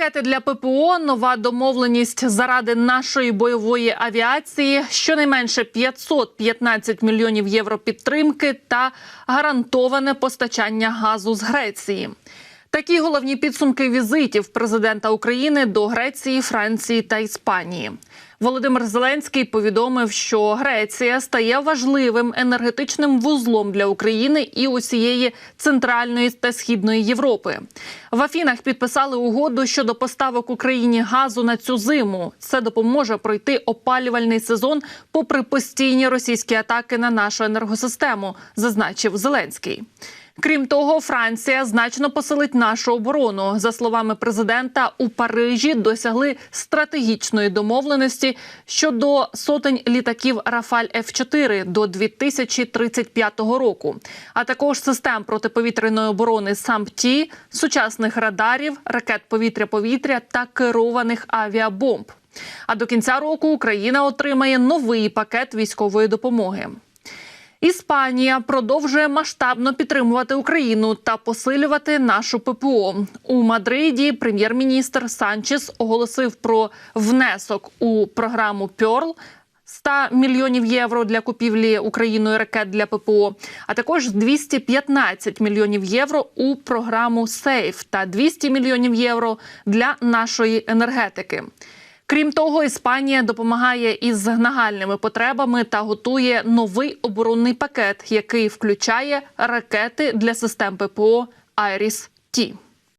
Ракети для ППО, нова домовленість заради нашої бойової авіації, щонайменше 515 мільйонів євро підтримки та гарантоване постачання газу з Греції. Такі головні підсумки візитів президента України до Греції, Франції та Іспанії. Володимир Зеленський повідомив, що Греція стає важливим енергетичним вузлом для України і усієї центральної та східної Європи. В Афінах підписали угоду щодо поставок Україні газу на цю зиму. Це допоможе пройти опалювальний сезон, попри постійні російські атаки на нашу енергосистему, зазначив Зеленський. Крім того, Франція значно посилить нашу оборону. За словами президента, у Парижі досягли стратегічної домовленості щодо сотень літаків Рафаль Ф-4 до 2035 року, а також систем протиповітряної оборони САМПТІ, сучасних радарів, ракет повітря-повітря та керованих авіабомб. А до кінця року Україна отримає новий пакет військової допомоги. Іспанія продовжує масштабно підтримувати Україну та посилювати нашу ППО у Мадриді. Прем'єр-міністр Санчес оголосив про внесок у програму Пьорл. 100 мільйонів євро для купівлі Україною ракет для ППО, а також 215 мільйонів євро у програму Сейф та 200 мільйонів євро для нашої енергетики. Крім того, Іспанія допомагає із нагальними потребами та готує новий оборонний пакет, який включає ракети для систем ППО Айріс Ті.